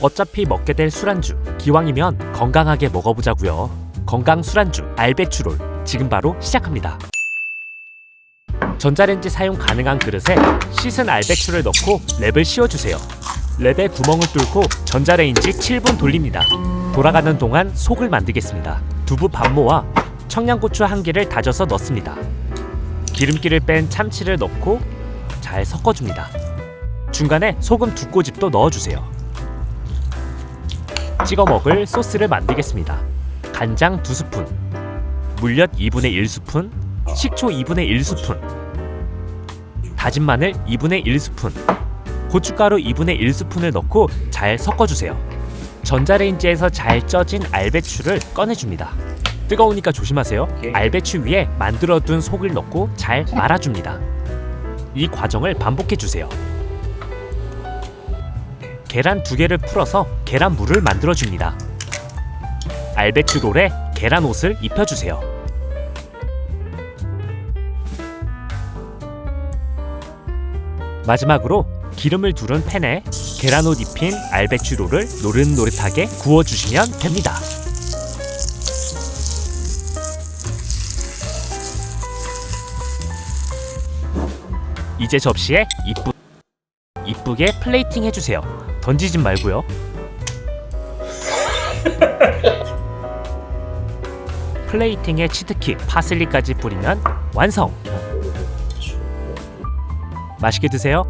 어차피 먹게 될 술안주 기왕이면 건강하게 먹어보자고요. 건강 술안주 알배추롤 지금 바로 시작합니다. 전자레인지 사용 가능한 그릇에 씻은 알배추를 넣고 랩을 씌워주세요. 랩에 구멍을 뚫고 전자레인지 7분 돌립니다. 돌아가는 동안 속을 만들겠습니다. 두부 반모와 청양고추 한 개를 다져서 넣습니다. 기름기를 뺀 참치를 넣고 잘 섞어줍니다. 중간에 소금 두 꼬집도 넣어주세요. 찍어 먹을 소스를 만들겠습니다. 간장 두 스푼, 물엿 2분의 1스푼, 식초 2분의 1스푼, 다진 마늘 2분의 1스푼, 고춧가루 2분의 1스푼을 넣고 잘 섞어주세요. 전자레인지에서 잘 쪄진 알배추를 꺼내줍니다. 뜨거우니까 조심하세요. 알배추 위에 만들어둔 속을 넣고 잘 말아줍니다. 이 과정을 반복해 주세요. 계란 두 개를 풀어서 계란물을 만들어 줍니다. 알배추 롤에 계란 옷을 입혀 주세요. 마지막으로 기름을 두른 팬에 계란 옷 입힌 알배추 롤을 노릇노릇하게 구워 주시면 됩니다. 이제 접시에 이쁘 이쁘게 플레이팅 해주세요. 던지진 말고요. 플레이팅에 치트키, 파슬리까지 뿌리면 완성. 맛있게 드세요.